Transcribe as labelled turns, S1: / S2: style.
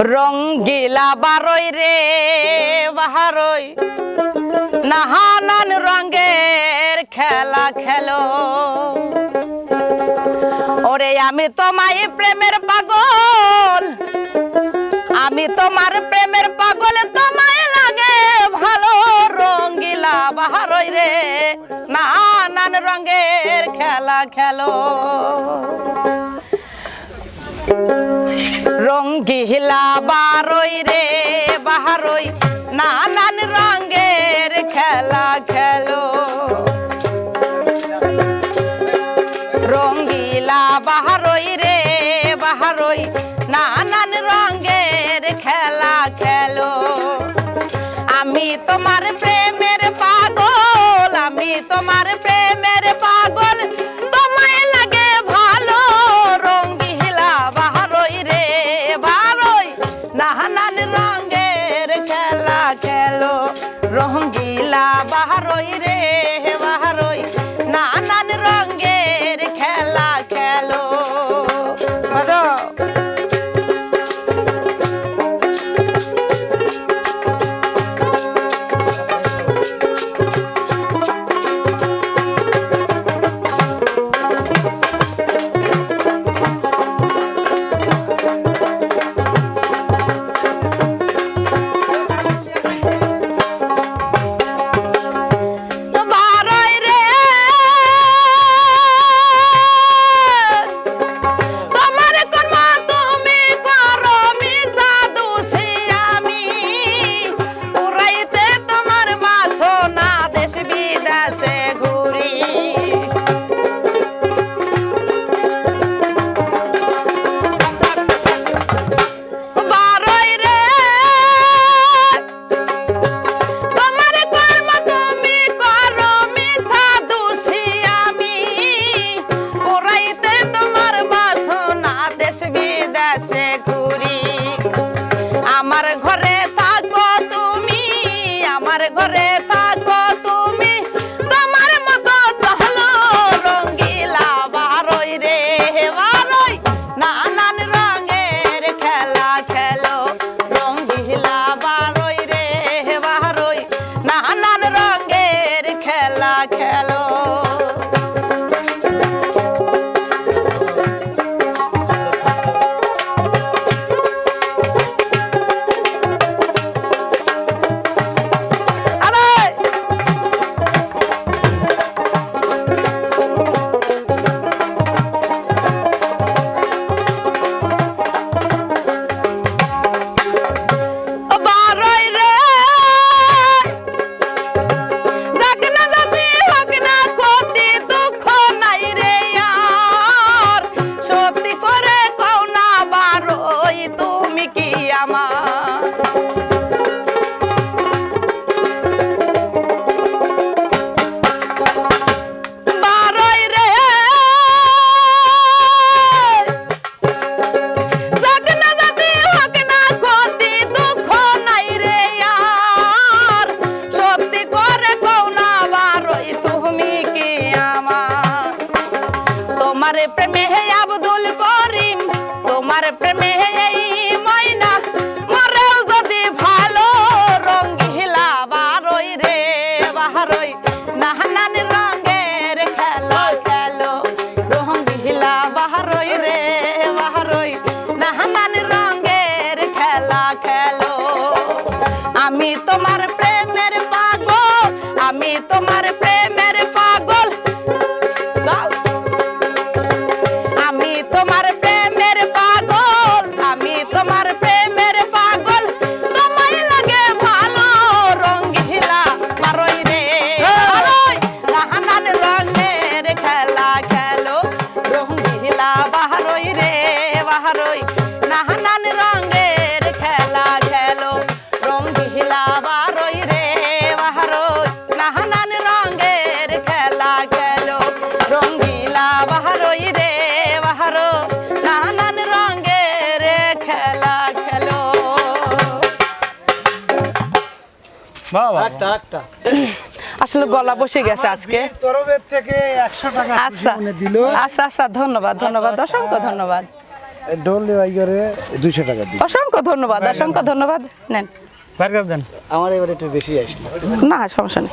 S1: রঙ্গিলা বারই রে, বাহারই। নাহানান রঙের খেলা খেলো। ওরে, আমি তোমায় প্রেমের পাগল। আমি তোমার প্রেমের পাগল, তোমায় লাগে ভালো। রঙ্গিলা বাহারই রে নানান রঙের খেলা খেলো। রঙ্গিলা বারই রে বাহারই নানান রঙের খেলা খেলো। রঙ্গিলা বাহারই রে বাহারই নানান রঙের খেলা খেলো। আমি তোমার প্রেমের পাগল, আমি তোমার খেলো de. তোমার প্রেমে হে আব্দুল করিম, তোমার প্রেমে হে ময়না। মরেও যদি ভালো রঙ্গিলা বারই রে বাহারই নাহানান রঙের খেলা খেলো রঙ্গিলা বাহারই রে বাহারই নাহানান রঙের খেলা খেলো। আমি তোমার প্রেমের পাগল, আমি তোমার প্রেমের নাহানান রঙের খেলা খেলো বারই রে বাহারই। নাহানান রঙের খেলা খেলো রঙ্গিলা বাহারই রে বাহারো নানান রঙের খেলা খেলো।
S2: একটা একটা।
S1: আসলে গলা বসে গেছে আজকে।
S2: তরফের থেকে একশো টাকা
S1: আচ্ছা আচ্ছা আচ্ছা ধন্যবাদ ধন্যবাদ অসংখ্য ধন্যবাদ।
S2: ডোল আইগারে দুইশো টাকা দিই।
S1: অসংখ্য ধন্যবাদ অসংখ্য ধন্যবাদ। নেন।
S2: আমার এবার একটু বেশি আসলো।
S1: না সমস্যা নেই।